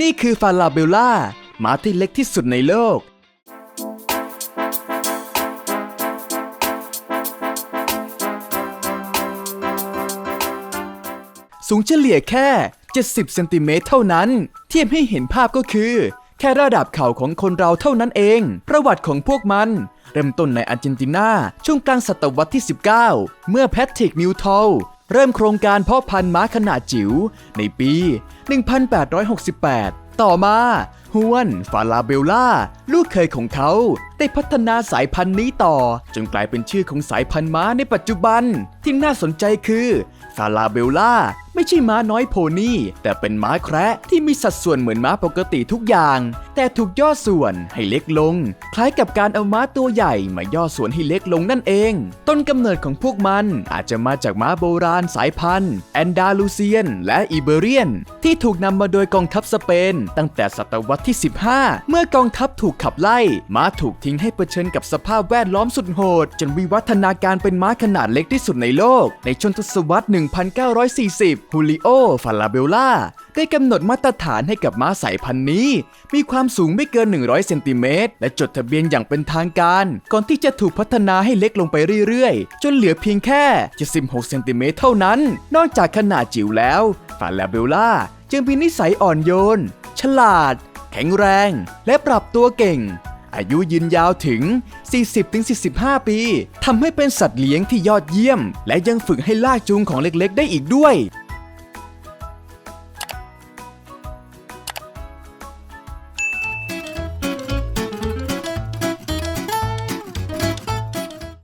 นี่คือฟาลาเบลล่าหมาที่เล็กที่สุดในโลก สูงเฉลี่ยแค่ 70 เซนติเมตรเท่านั้น เทียบให้เห็นภาพก็คือ แค่ระดับเข่าของคนเราเท่านั้นเอง ประวัติของพวกมัน เริ่มต้นในอาร์เจนตินาช่วงกลางศตวรรษที่ 19 เมื่อแพทริกนิวทอล เริ่มโครงการเพาะพันธุ์ม้าขนาดจิ๋วในปี 1868 ต่อมาฮวนฟาลาเบลล่า ลูกเคยของเขา ได้พัฒนาสายพันธุ์นี้ต่อ จนกลายเป็นชื่อของสายพันธุ์ม้าในปัจจุบัน ที่น่าสนใจคือฟาลาเบลล่า ไม่ใช่ม้าน้อยโพนี่ แต่เป็นม้าแคระที่มีสัดส่วนเหมือนม้าปกติทุกอย่าง แต่ถูกย่อส่วนให้เล็กลง คล้ายกับการเอาม้าตัวใหญ่มาย่อส่วนให้เล็กลงนั่นเอง ต้นกำเนิดของพวกมันอาจจะมาจากม้าโบราณสายพันธุ์ แอนดาลูเซียน และอิเบเรียน ที่ถูกนำมาโดยกองทัพสเปน ตั้งแต่ศตวรรษที่ 15 เมื่อกองทัพถูกขับไล่ ม้าถูกทิ้งให้เผชิญกับสภาพแวดล้อมสุดโหด จนวิวัฒนาการเป็นม้าขนาดเล็กที่สุดในโลก ในช่วงทศวรรษ 1940 ฮูลิโอ ฟาลาเบลล่า ได้กำหนดมาตรฐานให้กับม้าสายพันธุ์นี้ มีความสูงไม่เกิน 100 เซนติเมตร และจดทะเบียนอย่างเป็นทางการ ก่อนที่จะถูกพัฒนาให้เล็กลงไปเรื่อยๆ จนเหลือเพียงแค่76เซนติเมตรเท่านั้น นอกจากขนาดจิ๋วแล้ว ฟาลาเบลล่า จึงมีนิสัยอ่อนโยน ฉลาด แข็งแรง และปรับตัวเก่งอายุยืนยาวถึง 40-45 ปี ทำให้เป็นสัตว์เลี้ยงที่ยอดเยี่ยม และยังฝึกให้ลากจูงของเล็กๆ ได้อีกด้วย